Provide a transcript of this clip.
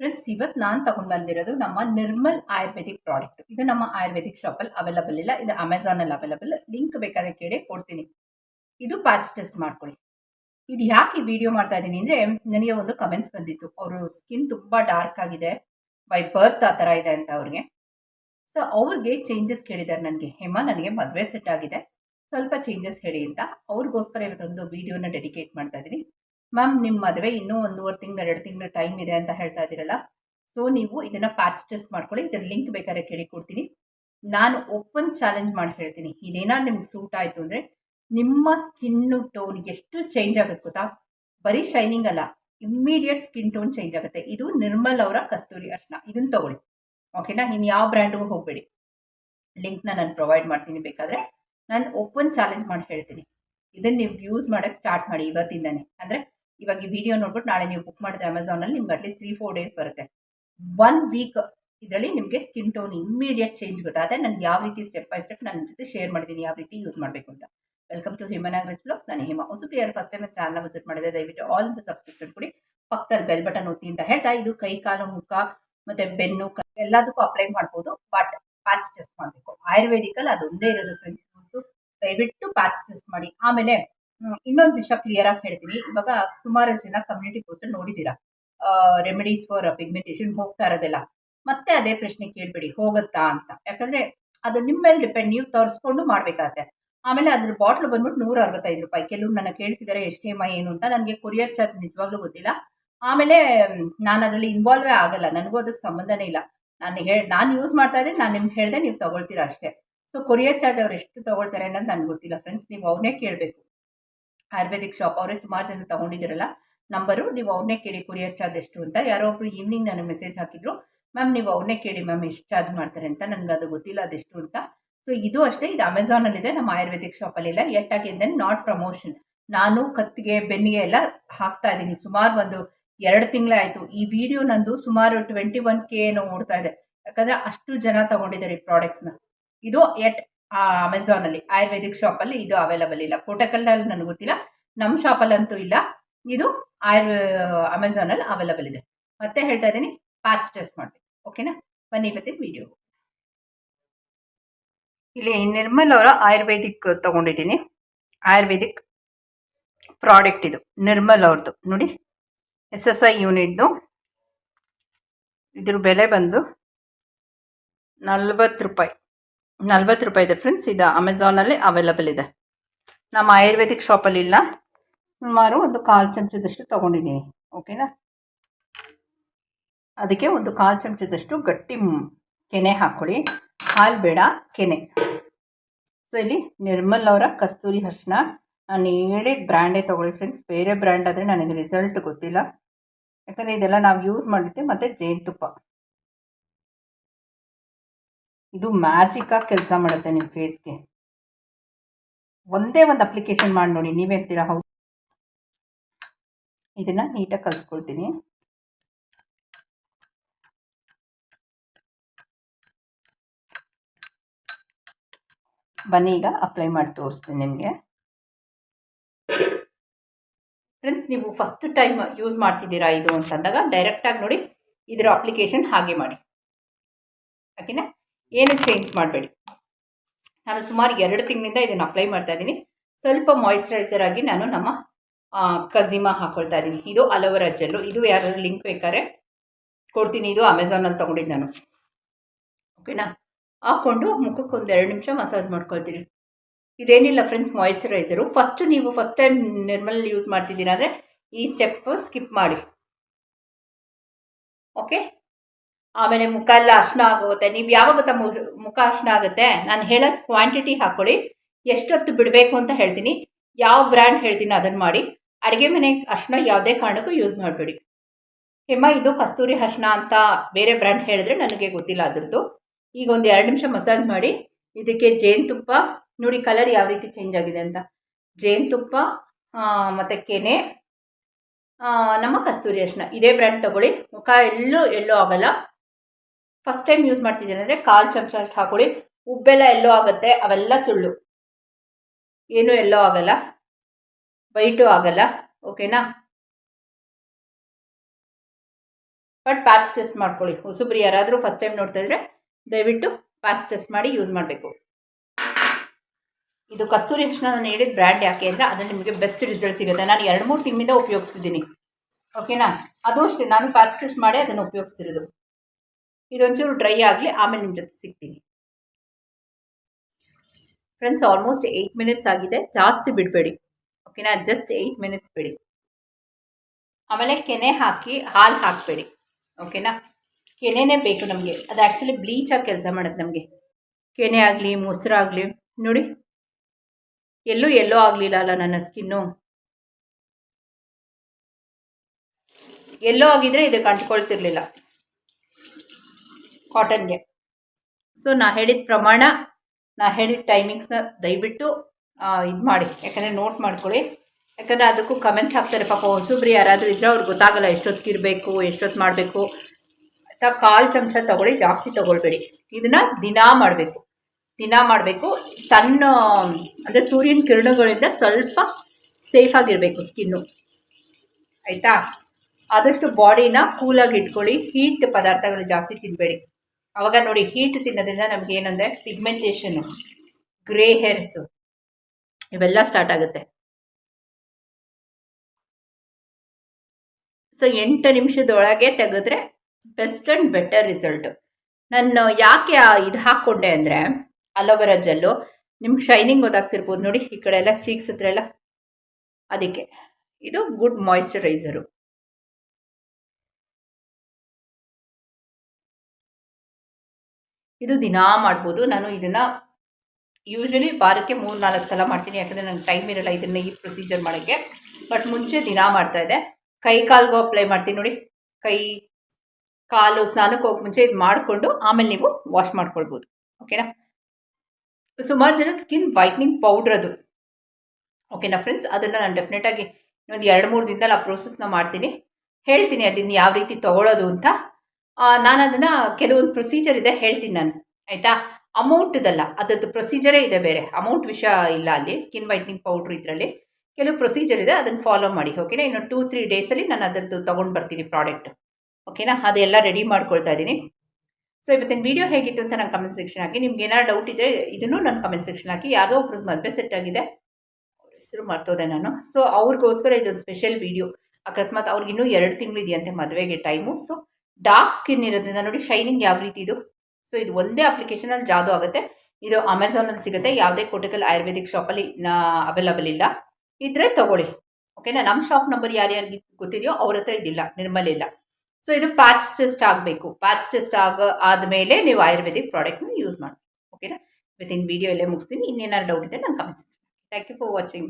Friends ಇವತ್ತು ನಾನು ತಗೊಂಡು ಬಂದಿರೋದು ನಮ್ಮ ನಿರ್ಮಲ್ ಆಯುರ್ವೇದಿಕ್ ಪ್ರಾಡಕ್ಟ್. ಇದು ನಮ್ಮ ಆಯುರ್ವೇದಿಕ್ ಶಾಪಲ್ಲಿ ಅವೈಲಬಲ್ ಇಲ್ಲ. ಇದು ಅಮೆಝಾನಲ್ಲಿ ಅವೈಲಬಲ್ ಲಿಂಕ್ ಬೇಕಾದ್ರೆ ಕೇಳಿ ಕೊಡ್ತೀನಿ. ಇದು ಪ್ಯಾಚ್ ಟೆಸ್ಟ್ ಮಾಡ್ಕೊಳ್ಳಿ. ಇದು ಯಾಕೆ ಈ ವಿಡಿಯೋ ಮಾಡ್ತಾ ಇದ್ದೀನಿ ಅಂದರೆ ನನಗೆ ಒಂದು ಕಮೆಂಟ್ಸ್ ಬಂದಿತ್ತು. ಅವರು ಸ್ಕಿನ್ ತುಂಬ ಡಾರ್ಕ್ ಆಗಿದೆ. ಬೈ ಬರ್ತ್ ಆ ಥರ ಇದೆ ಅಂತ ಅವ್ರಿಗೆ. ಸೊ ಅವ್ರಿಗೆ ಚೇಂಜಸ್ ಕೇಳಿದ್ದಾರೆ ನನಗೆ. ಹೇಮಾ, ನನಗೆ ಮದುವೆ ಸೆಟ್ ಆಗಿದೆ. ಸ್ವಲ್ಪ ಚೇಂಜಸ್ ಹೇಳಿ ಅಂತ. ಅವ್ರಿಗೋಸ್ಕರ ಇವತ್ತೊಂದು ವಿಡಿಯೋನ ಡೆಡಿಕೇಟ್ ಮಾಡ್ತಾ ಇದ್ದೀನಿ. ಮ್ಯಾಮ್ ನಿಮ್ಮ ಮದುವೆ ಇನ್ನೂ ಒಂದೂವರೆ ತಿಂಗಳು, ಎರಡು ತಿಂಗಳ ಟೈಮ್ ಇದೆ ಅಂತ ಹೇಳ್ತಾ ಇದ್ದೀರಲ್ಲ? ಸೊ ನೀವು ಇದನ್ನು ಪ್ಯಾಚ್ ಟೆಸ್ಟ್ ಮಾಡ್ಕೊಳ್ಳಿ. ಇದರ ಲಿಂಕ್ ಬೇಕಾದ್ರೆ ಕೇಳಿಕೊಡ್ತೀನಿ ನಾನು ಓಪನ್ ಚಾಲೆಂಜ್ ಮಾಡಿ ಹೇಳ್ತೀನಿ. ಇದೇನಾದ್ರು ನಿಮ್ಗೆ ಸೂಟ್ ಆಯಿತು ಅಂದರೆ ನಿಮ್ಮ ಸ್ಕಿನ್ನು ಟೋನ್ ಎಷ್ಟು ಚೇಂಜ್ ಆಗುತ್ತೆ ಗೊತ್ತಾ? ಬರೀ ಶೈನಿಂಗ್ ಅಲ್ಲ ಇಮ್ಮಿಡಿಯೇಟ್ ಸ್ಕಿನ್ ಟೋನ್ ಚೇಂಜ್ ಆಗುತ್ತೆ. ಇದು ನಿರ್ಮಲ್ ಅವರ ಕಸ್ತೂರಿ ಅರ್ಶನ. ಇದನ್ನು ತಗೊಳ್ಳಿ. ಓಕೆನಾ ಇನ್ನು ಯಾವ ಬ್ರ್ಯಾಂಡ್ಗೂ ಹೋಗಬೇಡಿ. ಲಿಂಕ್ನ ನಾನು ಪ್ರೊವೈಡ್ ಮಾಡ್ತೀನಿ ಬೇಕಾದರೆ. ನಾನು ಓಪನ್ ಚಾಲೆಂಜ್ ಮಾಡಿ ಹೇಳ್ತೀನಿ. ಇದನ್ನು ನೀವು ಯೂಸ್ ಮಾಡೋಕ್ಕೆ ಸ್ಟಾರ್ಟ್ ಮಾಡಿ ಇವತ್ತಿಂದನೇ. ಅಂದರೆ ಇವಾಗ ಈ ವಿಡಿಯೋ ನೋಡ್ಬಿಟ್ಟು ನಾಳೆ ನೀವು ಬುಕ್ ಮಾಡಿದ್ರೆ ಅಮೆಝಾನಲ್ಲಿ ನಿಮ್ಗೆ at least three four days ಬರುತ್ತೆ. ಒನ್ ವೀಕ್ ಇದರಲ್ಲಿ ನಿಮಗೆ ಸ್ಕಿನ್ ಟೋನ್ ಇಮ್ಮಿಡಿಯೇಟ್ ಚೇಂಜ್ ಗೊತ್ತಾದರೆ ನಾನು ಯಾವ ರೀತಿ ಸ್ಟೆಪ್ ಬೈ ಸ್ಟೆಪ್ ನನ್ನ ಜೊತೆ ಶೇರ್ ಮಾಡಿದ್ದೀನಿ ಯಾವ ರೀತಿ ಯೂಸ್ ಮಾಡಬೇಕು ಅಂತ. ವೆಲ್ಕಮ್ ಟು ಹಿಮನಾಗ್ರೆಸ್ ಬ್ಲಾಗ್ಸ್ ನಾನು ಹಿಮ. ಹೊಸು ಯಾರು ಫಸ್ಟ್ ಟೈಮ್ ಚಾನಲ್ ವಿಸಿಟ್ ಮಾಡಿದೆ ದಯವಿಟ್ಟು ಆಲ್ ದ ಸಬ್ಸ್ಕ್ರಿಪ್ಷನ್ ಕೊಡಿ. ಪಕ್ಕದಲ್ಲಿ ಬೆಲ್ ಬಟನ್ ಒತ್ತಿ ಅಂತ ಹೇಳ್ತಾ, ಇದು ಕೈ, ಕಾಲು, ಮುಖ, ಮತ್ತು ಬೆನ್ನು ಎಲ್ಲದಕ್ಕೂ ಅಪ್ಲೈ ಮಾಡ್ಬೋದು ಬಟ್ ಪ್ಯಾಚ್ ಟೆಸ್ಟ್ ಮಾಡಬೇಕು. ಆಯುರ್ವೇದಿಕಲ್ಲಿ ಅದೊಂದೇ ಇರೋದು ಫ್ರೆಂಡ್ಸ್ ದಯವಿಟ್ಟು ಪ್ಯಾಚ್ ಟೆಸ್ಟ್ ಮಾಡಿ. ಆಮೇಲೆ ಇನ್ನೊಂದು ವಿಷಯ ಕ್ಲಿಯರ್ ಆಗಿ ಹೇಳ್ತೀನಿ. ಇವಾಗ ಸುಮಾರು ಜನ ಕಮ್ಯುನಿಟಿ ಪೋಸ್ಟ್ ನೋಡಿದ್ದೀರಾ? ರೆಮಿಡೀಸ್ ಫಾರ್ ಪಿಗ್ಮೆಂಟೇಷನ್ ಹೋಗ್ತಾ ಇರೋದಿಲ್ಲ. ಮತ್ತೆ ಅದೇ ಪ್ರಶ್ನೆ ಕೇಳಬೇಡಿ, ಹೋಗುತ್ತಾ ಅಂತ. ಯಾಕಂದ್ರೆ ಅದು ನಿಮ್ಮ ಮೇಲೆ ಡಿಪೆಂಡ್ ನೀವು ತರಿಸ್ಕೊಂಡು ಮಾಡಬೇಕಾಗತ್ತೆ. ಆಮೇಲೆ ಅದ್ರ ಬಾಟ್ಲು ಬಂದ್ಬಿಟ್ಟು ನೂರ ಅರವತ್ತೈದು ರೂಪಾಯಿ. ಕೆಲವ್ರು ನನ್ನ ಕೇಳ್ತಿದ್ದಾರೆ ಎಷ್ಟು ಐ ಏನು ಅಂತ. ನನಗೆ ಕೊರಿಯರ್ ಚಾರ್ಜ್ ನಿಜವಾಗ್ಲೂ ಗೊತ್ತಿಲ್ಲ. ಆಮೇಲೆ ನಾನು ಅದರಲ್ಲಿ ಇನ್ವಾಲ್ವೇ ಆಗಲ್ಲ. ನನಗೂ ಅದಕ್ಕೆ ಸಂಬಂಧನೇ ಇಲ್ಲ. ನಾನು ಹೇಳಿ, ನಾನು ಯೂಸ್ ಮಾಡ್ತಾ ಇದ್ದೀನಿ, ನಾನು ನಿಮ್ಗೆ ಹೇಳಿದೆ ನೀವು ತೊಗೊಳ್ತೀರಾ ಅಷ್ಟೇ. ಸೊ ಕೊರಿಯರ್ ಚಾರ್ಜ್ ಅವ್ರು ಎಷ್ಟು ತೊಗೊಳ್ತಾರೆ ಅನ್ನೋದು ನನಗೆ ಗೊತ್ತಿಲ್ಲ. ಫ್ರೆಂಡ್ಸ್ ನೀವು ಅವನ್ನೇ ಕೇಳಬೇಕು. ಆಯುರ್ವೇದಿಕ್ ಶಾಪ್ ಅವರೇ ಸುಮಾರು ಜನ ತೊಗೊಂಡಿದ್ದೀರಲ್ಲ ನಂಬರು ನೀವು ಅವ್ರನ್ನೇ ಕೇಳಿ ಕುರಿಯರ್ ಚಾರ್ಜ್ ಎಷ್ಟು ಅಂತ. ಯಾರೋ ಒಬ್ರು ಈವ್ನಿಂಗ್ ನಾನು ಮೆಸೇಜ್ ಹಾಕಿದ್ರು, ಮ್ಯಾಮ್, ನೀವು ಅವ್ರನ್ನೇ ಕೇಳಿ ಮ್ಯಾಮ್ ಎಷ್ಟು ಚಾರ್ಜ್ ಮಾಡ್ತಾರೆ ಅಂತ. ನನಗೆ ಅದು ಗೊತ್ತಿಲ್ಲ ಅದೆಷ್ಟು ಅಂತ. ಸೊ ಇದು ಅಷ್ಟೇ, ಇದು ಅಮೆಝಾನಲ್ಲಿದೆ ನಮ್ಮ ಆಯುರ್ವೇದಿಕ್ ಶಾಪಲ್ಲಿಲ್ಲ ದೆನ್ ನಾಟ್ ಪ್ರಮೋಷನ್ ನಾನು ಕತ್ತಿಗೆ, ಬೆನ್ನಿಗೆ ಎಲ್ಲ ಹಾಕ್ತಾ ಇದ್ದೀನಿ. ಸುಮಾರು ಒಂದು ಎರಡು ತಿಂಗಳೇ ಆಯಿತು. ಈ ವಿಡಿಯೋ ನಂದು ಸುಮಾರು ಟ್ವೆಂಟಿ ಒನ್ ಕೆ ಏನೋ ಓಡ್ತಾ ಇದೆ. ಯಾಕಂದರೆ ಅಷ್ಟು ಜನ ತಗೊಂಡಿದ್ದಾರೆ ಈ ಪ್ರಾಡಕ್ಟ್ಸ್ನ ಇದು ಎಟ್ ಅಮೆಝಾನಲ್ಲಿ ಆಯುರ್ವೇದಿಕ್ ಶಾಪಲ್ಲಿ ಇದು ಅವೈಲಬಲ್ ಇಲ್ಲ. ಕೋಟಕಲ್ನಲ್ಲಿ ನನಗೆ ಗೊತ್ತಿಲ್ಲ. ನಮ್ಮ ಶಾಪಲ್ಲಂತೂ ಇಲ್ಲ. ಇದು ಆಯುರ್ವೇ ಅಮೆಝಾನಲ್ಲಿ ಅವೈಲಬಲ್ ಇದೆ. ಮತ್ತೆ ಹೇಳ್ತಾ ಇದ್ದೀನಿ ಪ್ಯಾಚ್ ಟೆಸ್ಟ್ ಮಾಡಬೇಕು. ಓಕೆನಾ ಬನ್ನಿ ಇವತ್ತಿನ ವಿಡಿಯೋ ಇಲ್ಲಿ ನಿರ್ಮಲ್ ಅವರ ಆಯುರ್ವೇದಿಕ್ ತಗೊಂಡಿದ್ದೀನಿ. ಆಯುರ್ವೇದಿಕ್ ಪ್ರಾಡಕ್ಟ್ ಇದು. ನಿರ್ಮಲ್ ಅವ್ರದ್ದು ನೋಡಿ ಎಸ್ ಎಸ್ ಐ ಯೂನಿಟ್ದು ಇದ್ರ ಬೆಲೆ ಬಂದು ನಲ್ವತ್ತು ರೂಪಾಯಿ. ನಲ್ವತ್ತು ರೂಪಾಯಿ ಇದೆ ಫ್ರೆಂಡ್ಸ್ ಇದು ಅಮೆಝಾನಲ್ಲಿ ಅವೈಲಬಲ್ ಇದೆ. ನಮ್ಮ ಆಯುರ್ವೇದಿಕ್ ಶಾಪಲ್ಲಿ ಇಲ್ಲ. ಸುಮಾರು ಒಂದು ಕಾಲು ಚಮಚದಷ್ಟು ತೊಗೊಂಡಿದ್ದೀನಿ. ಓಕೆನಾ ಅದಕ್ಕೆ ಒಂದು ಕಾಲು ಚಮಚದಷ್ಟು ಗಟ್ಟಿ ಕೆನೆ ಹಾಕ್ಕೊಳ್ಳಿ. ಹಾಲು ಬೇಡ, ಕೆನೆ. ಸೊ ಇಲ್ಲಿ ನಿರ್ಮಲ್ ಅವರ ಕಸ್ತೂರಿ ಅರ್ಶಿನ ನಾನು ಹೇಳಿದ ಬ್ರ್ಯಾಂಡೇ ತೊಗೊಳ್ಳಿ ಫ್ರೆಂಡ್ಸ್ ಬೇರೆ ಬ್ರ್ಯಾಂಡ್ ಆದರೆ ನನಗೆ ರಿಸಲ್ಟ್ ಗೊತ್ತಿಲ್ಲ. ಯಾಕಂದರೆ ಇದೆಲ್ಲ ನಾವು ಯೂಸ್ ಮಾಡಿದ್ದೆ ಮತ್ತು ಜೇನುತುಪ್ಪ. ಇದು ಮ್ಯಾಜಿಕಾಗಿ ಕೆಲಸ ಮಾಡುತ್ತೆ ನಿಮ್ಮ ಫೇಸ್ಗೆ ಒಂದೇ ಒಂದು ಅಪ್ಲಿಕೇಶನ್ ಮಾಡಿ ನೋಡಿ, ನೀವೇ ಹೇಳ್ತೀರಾ? ಹೌದು. ಇದನ್ನು ನೀಟಾಗಿ ಕಲಿಸ್ಕೊಳ್ತೀನಿ ಬನ್ನಿ ಈಗ ಅಪ್ಲೈ ಮಾಡಿ ತೋರಿಸ್ತೀನಿ ನಿಮಗೆ. ಫ್ರೆಂಡ್ಸ್ ನೀವು ಫಸ್ಟ್ ಟೈಮ್ ಯೂಸ್ ಮಾಡ್ತಿದ್ದೀರಾ ಇದು ಅಂತಂದಾಗ ಡೈರೆಕ್ಟಾಗಿ ನೋಡಿ ಇದರ ಅಪ್ಲಿಕೇಶನ್ ಹಾಗೆ ಮಾಡಿ. ಓಕೆನಾ ಏನು ಚೇಂಜ್ ಮಾಡಬೇಡಿ. ನಾನು ಸುಮಾರು ಎರಡು ತಿಂಗಳಿಂದ ಇದನ್ನು ಅಪ್ಲೈ ಮಾಡ್ತಾ ಇದ್ದೀನಿ. ಸ್ವಲ್ಪ ಮಾಯಿಶ್ಚರೈಸರ್ ಆಗಿ ನಾನು ನಮ್ಮ ಕಝಿಮಾ ಹಾಕ್ಕೊಳ್ತಾ ಇದ್ದೀನಿ. ಇದು ಅಲೋವೆರಾ ಜೆಲ್ಲು ಇದು ಯಾರಾದ್ರೂ ಲಿಂಕ್ ಬೇಕಾದ್ರೆ ಕೊಡ್ತೀನಿ. ಇದು ಅಮೆಝಾನಲ್ಲಿ ತೊಗೊಂಡಿದ್ದು ನಾನು. ಓಕೆನಾ ಹಾಕ್ಕೊಂಡು ಮುಖಕ್ಕೆ ಒಂದು ಎರಡು ನಿಮಿಷ ಮಸಾಜ್ ಮಾಡ್ಕೊಳ್ತೀನಿ. ಇದೇನಿಲ್ಲ ಫ್ರೆಂಡ್ಸ್ ಮಾಯಿಶ್ಚರೈಸರು ಫಸ್ಟ್ ನೀವು ಫಸ್ಟ್ ಟೈಮ್ ನಿರ್ಮಲ್ ಯೂಸ್ ಮಾಡ್ತಿದ್ದೀರಾ ಅಂದರೆ ಈ ಸ್ಟೆಪ್ ಸ್ಕಿಪ್ ಮಾಡಿ. ಓಕೆ ಆಮೇಲೆ ಮುಖ ಎಲ್ಲ ಅರ್ಶನ ಆಗೋಗುತ್ತೆ. ನೀವು ಯಾವಾಗ ಮುಖ ಅರ್ಶನ ಆಗುತ್ತೆ? ನಾನು ಹೇಳೋದು ಕ್ವಾಂಟಿಟಿ ಹಾಕ್ಕೊಳ್ಳಿ ಎಷ್ಟೊತ್ತು ಬಿಡಬೇಕು ಅಂತ ಹೇಳ್ತೀನಿ. ಯಾವ ಬ್ರ್ಯಾಂಡ್ ಹೇಳ್ತೀನಿ ಅದನ್ನು ಮಾಡಿ. ಅಡುಗೆ ಮನೆ ಅರ್ಶನ ಯಾವುದೇ ಕಾರಣಕ್ಕೂ ಯೂಸ್ ಮಾಡಬೇಡಿ. ಹೆಮ್ಮ, ಇದು ಕಸ್ತೂರಿ ಅರ್ಶನ ಅಂತ ಬೇರೆ ಬ್ರ್ಯಾಂಡ್ ಹೇಳಿದ್ರೆ ನನಗೆ ಗೊತ್ತಿಲ್ಲ ಅದರದ್ದು. ಈಗ ಒಂದು ಎರಡು ನಿಮಿಷ ಮಸಾಜ್ ಮಾಡಿ. ಇದಕ್ಕೆ ಜೇನುತುಪ್ಪ. ನೋಡಿ ಕಲರ್ ಯಾವ ರೀತಿ ಚೇಂಜ್ ಆಗಿದೆ ಅಂತ. ಜೇನುತುಪ್ಪ ಮತ್ತು ಕೆನೆ ನಮ್ಮ ಕಸ್ತೂರಿ ಅರ್ಶನ ಇದೇ ಬ್ರ್ಯಾಂಡ್ ತಗೊಳ್ಳಿ. ಮುಖ ಎಲ್ಲೂ ಎಲ್ಲೂ ಆಗೋಲ್ಲ. ಫಸ್ಟ್ ಟೈಮ್ ಯೂಸ್ ಮಾಡ್ತಿದ್ದೀನಿ ಅಂದರೆ ಕಾಲು ಚಮಚ ಅಷ್ಟು ಹಾಕೊಳ್ಳಿ. ಉಬ್ಬೆಲ್ಲ ಎಲ್ಲೋ ಆಗುತ್ತೆ, ಅವೆಲ್ಲ ಸುಳ್ಳು. ಏನೂ ಎಲ್ಲೋ ಆಗಲ್ಲ. ವೈಟು ಆಗಲ್ಲ ಓಕೆನಾ ಬಟ್ ಪ್ಯಾಚ್ ಟೆಸ್ಟ್ ಮಾಡ್ಕೊಳ್ಳಿ. ಹೊಸಬ್ರು ಯಾರಾದರೂ ಫಸ್ಟ್ ಟೈಮ್ ನೋಡ್ತಾ ಇದ್ರೆ ದಯವಿಟ್ಟು ಪ್ಯಾಚ್ ಟೆಸ್ಟ್ ಮಾಡಿ ಯೂಸ್ ಮಾಡಬೇಕು. ಇದು ಕಸ್ತೂರಿ ಅಕ್ಷಣ ನಾನು ಹೇಳಿದ ಬ್ರ್ಯಾಂಡ್ ಯಾಕೆ ಅಂದರೆ ಅದರಲ್ಲಿ ನಿಮಗೆ ಬೆಸ್ಟ್ ರಿಸಲ್ಟ್ ಸಿಗುತ್ತೆ. ನಾನು ಎರಡು ಮೂರು ತಿಂಗಳಿಂದ ಉಪಯೋಗಿಸ್ತಿದ್ದೀನಿ. ಓಕೆನಾ ಅದು ಅಷ್ಟೇ. ನಾನು ಪ್ಯಾಚ್ ಟೆಸ್ಟ್ ಮಾಡಿ ಅದನ್ನು ಉಪಯೋಗಿಸ್ತಿರೋದು. ಇದೊಂಚೂರು ಡ್ರೈ ಆಗಲಿ ಆಮೇಲೆ ನಿಮ್ಮ ಜೊತೆ ಸಿಗ್ತೀನಿ. ಫ್ರೆಂಡ್ಸ್ ಆಲ್ಮೋಸ್ಟ್ ಏಯ್ಟ್ ಮಿನಿಟ್ಸ್ ಆಗಿದೆ. ಜಾಸ್ತಿ ಬಿಡಬೇಡಿ. ಓಕೆನಾ ಜಸ್ಟ್ ಏಯ್ಟ್ ಮಿನಿಟ್ಸ್ ಬಿಡಿ. ಆಮೇಲೆ ಕೆನೆ ಹಾಕಿ, ಹಾಲು ಹಾಕಬೇಡಿ. ಓಕೆನಾ ಕೆನೆನೇ ಬೇಕು ನಮಗೆ. ಅದು ಆ್ಯಕ್ಚುಲಿ ಬ್ಲೀಚಾಗಿ ಕೆಲಸ ಮಾಡೋದು ನಮಗೆ. ಕೆನೆ ಆಗಲಿ ಮೊಸರಾಗಲಿ ನೋಡಿ. ಎಲ್ಲೂ ಎಲ್ಲೋ ಆಗಲಿಲ್ಲ ಅಲ್ಲ ನನ್ನ ಸ್ಕಿನ್ನು ಎಲ್ಲೋ ಆಗಿದ್ರೆ ಇದಕ್ಕೆ ಅಂಟ್ಕೊಳ್ತಿರ್ಲಿಲ್ಲ ಕಾಟನ್ಗೆ ಸೊ ನಾ ಹೇಳಿದ ಪ್ರಮಾಣ, ನಾ ಹೇಳಿದ ಟೈಮಿಂಗ್ಸ್ನ ದಯವಿಟ್ಟು ಇದು ಮಾಡಿ. ಯಾಕಂದರೆ ನೋಟ್ ಮಾಡ್ಕೊಳ್ಳಿ. ಯಾಕಂದರೆ ಅದಕ್ಕೂ ಕಮೆಂಟ್ಸ್ ಹಾಕ್ತಾರೆ, ಪಾಪ ಹೊಸಬ್ರು ಯಾರಾದರೂ ಇದ್ದರೆ ಅವ್ರಿಗೆ ಗೊತ್ತಾಗಲ್ಲ ಎಷ್ಟೊತ್ತಿಗೆ ಇರಬೇಕು, ಎಷ್ಟೊತ್ತು ಮಾಡಬೇಕು. ಅಂತ ಕಾಲು ಚಮಚ ತೊಗೊಳ್ಳಿ, ಜಾಸ್ತಿ ತೊಗೊಳ್ಬೇಡಿ. ಇದನ್ನು ದಿನಾ ಮಾಡಬೇಕು. ದಿನ ಮಾಡಬೇಕು. ಸಣ್ಣ, ಅಂದರೆ ಸೂರ್ಯನ ಕಿರಣಗಳಿಂದ ಸ್ವಲ್ಪ ಸೇಫಾಗಿರಬೇಕು ಸ್ಕಿನ್ನು ಆಯಿತಾ? ಆದಷ್ಟು ಬಾಡಿನ ಕೂಲಾಗಿ ಇಟ್ಕೊಳ್ಳಿ. ಹೀಟ್ ಪದಾರ್ಥಗಳು ಜಾಸ್ತಿ ತಿನ್ನಬೇಡಿ ಅವಾಗ ನೋಡಿ ಹೀಟ್ ತಿನ್ನೋದ್ರಿಂದ ನಮ್ಗೆ ಏನಂದರೆ ಪಿಗ್ಮೆಂಟೇಷನ್ ಗ್ರೇ ಹೇರ್ಸು ಇವೆಲ್ಲ ಸ್ಟಾರ್ಟ್ ಆಗುತ್ತೆ. ಸೊ ಎಂಟು ನಿಮಿಷದೊಳಗೆ ತೆಗೆದ್ರೆ ಬೆಸ್ಟ್ ಅಂಡ್ ಬೆಟರ್ ರಿಸಲ್ಟು ನಾನು ಯಾಕೆ ಇದು ಹಾಕ್ಕೊಂಡೆ ಅಂದರೆ ಅಲೋವೆರಾ ಜೆಲ್ಲು ನಿಮ್ಗೆ ಶೈನಿಂಗ್ ಗೊತ್ತಾಗ್ತಿರ್ಬೋದು ನೋಡಿ, ಈ ಕಡೆ ಎಲ್ಲ ಚೀಕ್ಸ್ ಹತ್ರ ಎಲ್ಲ. ಅದಕ್ಕೆ, ಇದು ಗುಡ್ ಮಾಯಿಶ್ಚರೈಸರು ಇದು ದಿನಾ ಮಾಡ್ಬೋದು. ನಾನು ಇದನ್ನು ಯೂಶ್ವಲಿ ವಾರಕ್ಕೆ ಮೂರು ನಾಲ್ಕು ಸಲ ಮಾಡ್ತೀನಿ. ಯಾಕಂದರೆ ನನಗೆ ಟೈಮ್ ಇರಲ್ಲ ಇದನ್ನು ಈ ಪ್ರೊಸೀಜರ್ ಮಾಡೋಕ್ಕೆ. ಬಟ್ ಮುಂಚೆ ದಿನ ಇದೆ ಕೈ ಕಾಲ್ಗೂ ಅಪ್ಲೈ ಮಾಡ್ತೀನಿ ನೋಡಿ. ಕೈ, ಕಾಲು, ಸ್ನಾನಕ್ಕೆ ಹೋಗಿ ಮುಂಚೆ ಇದು ಮಾಡಿಕೊಂಡು ಆಮೇಲೆ ನೀವು ವಾಶ್ ಮಾಡ್ಕೊಳ್ಬೋದು. ಓಕೆನಾ ಸುಮಾರು ಜನ ಸ್ಕಿನ್ ವೈಟ್ನಿಂಗ್ ಪೌಡ್ರ್ ಅದು. ಓಕೆನಾ ಫ್ರೆಂಡ್ಸ್ ಅದನ್ನು ನಾನು ಡೆಫಿನೆಟಾಗಿ ಇನ್ನೊಂದು ಎರಡು ಮೂರು ದಿನದಲ್ಲಿ ಆ ಪ್ರೋಸೆಸ್ನ ಮಾಡ್ತೀನಿ. ಹೇಳ್ತೀನಿ ಅದನ್ನು ಯಾವ ರೀತಿ ತೊಗೊಳ್ಳೋದು ಅಂತ. ನಾನು ಅದನ್ನು ಕೆಲವೊಂದು ಪ್ರೊಸೀಜರ್ ಇದೆ ಹೇಳ್ತೀನಿ ನಾನು, ಆಯಿತಾ? ಅಮೌಂಟ್ದಲ್ಲ ಅದರದ್ದು ಪ್ರೊಸೀಜರೇ ಇದೆ ಬೇರೆ. ಅಮೌಂಟ್ ವಿಷಯ ಇಲ್ಲ ಅಲ್ಲಿ ಸ್ಕಿನ್ ವೈಟ್ನಿಂಗ್ ಪೌಡ್ರ್ ಇದರಲ್ಲಿ. ಕೆಲವು ಪ್ರೊಸೀಜರ್ ಇದೆ, ಅದನ್ನು ಫಾಲೋ ಮಾಡಿ ಓಕೆನಾ ಇನ್ನು ಟೂ ತ್ರೀ ಡೇಸಲ್ಲಿ ನಾನು ಅದರದ್ದು ತೊಗೊಂಡು ಬರ್ತೀನಿ ಪ್ರಾಡಕ್ಟ್ ಓಕೆನಾ ಅದೆಲ್ಲ ರೆಡಿ ಮಾಡ್ಕೊಳ್ತಾ ಇದ್ದೀನಿ. ಸೊ ಇವತ್ತಿನ ವೀಡಿಯೋ ಹೇಗಿತ್ತು ಅಂತ ನಾನು ಕಮೆಂಟ್ ಸೆಕ್ಷನ್ ಹಾಕಿ, ನಿಮ್ಗೆ ಏನಾರು ಡೌಟ್ ಇದ್ದರೆ ಇದನ್ನು ನಾನು ಕಮೆಂಟ್ ಸೆಕ್ಷನ್ ಹಾಕಿ, ಯಾವುದೋ ಒಬ್ರದ್ದು ಮದುವೆ ಸೆಟ್ ಆಗಿದೆ ಹೆಸರು ಮರ್ತೋದೆ ನಾನು. ಸೊ ಅವ್ರಿಗೋಸ್ಕರ ಇದೊಂದು ಸ್ಪೆಷಲ್ ವೀಡಿಯೋ ಅಕಸ್ಮಾತ್ ಅವ್ರಿಗೆ ಇನ್ನೂ ಎರಡು ತಿಂಗಳಿದೆಯಂತೆ ಮದುವೆಗೆ ಟೈಮು ಸೊ ಡಾರ್ಕ್ ಸ್ಕಿನ್ ಇರೋದ್ರಿಂದ ನೋಡಿ ಶೈನಿಂಗ್ ಯಾವ ರೀತಿ ಇದು. ಸೊ ಇದು ಒಂದೇ ಅಪ್ಲಿಕೇಶನಲ್ಲಿ ಜಾದು ಆಗುತ್ತೆ. ಇದು ಅಮೆಝಾನಲ್ಲಿ ಸಿಗುತ್ತೆ. ಯಾವುದೇ ಕೋಟಿಕಲ್ ಆಯುರ್ವೇದಿಕ್ ಶಾಪಲ್ಲಿ ಅವೈಲಬಲ್ ಇಲ್ಲ. ಇದ್ರೆ ತಗೊಳ್ಳಿ. ಓಕೆನಾ ನಮ್ಮ ಶಾಪ್ ನಂಬರ್ ಯಾರ್ಯಾರಿಗೆ ಗೊತ್ತಿದೆಯೋ ಅವ್ರ ಹತ್ರ ಇದಿಲ್ಲ. ನಿರ್ಮಲ್ ಇಲ್ಲ. ಸೊ ಇದು ಪ್ಯಾಚ್ ಟೆಸ್ಟ್ ಆಗಬೇಕು. ಪ್ಯಾಚ್ ಟೆಸ್ಟ್ ಆಗ, ಆದಮೇಲೆ ನೀವು ಆಯುರ್ವೇದಿಕ್ ಪ್ರಾಡಕ್ಟ್ನ ಯೂಸ್ ಮಾಡಿ ಓಕೆನಾ ವಿತಿನ್ ವಿಡಿಯೋ ಎಲ್ಲೇ ಮುಗಿಸ್ತೀನಿ. ಇನ್ನೇನಾದ್ರು ಡೌಟ್ ಇದೆ ನಾನು comments thank you for watching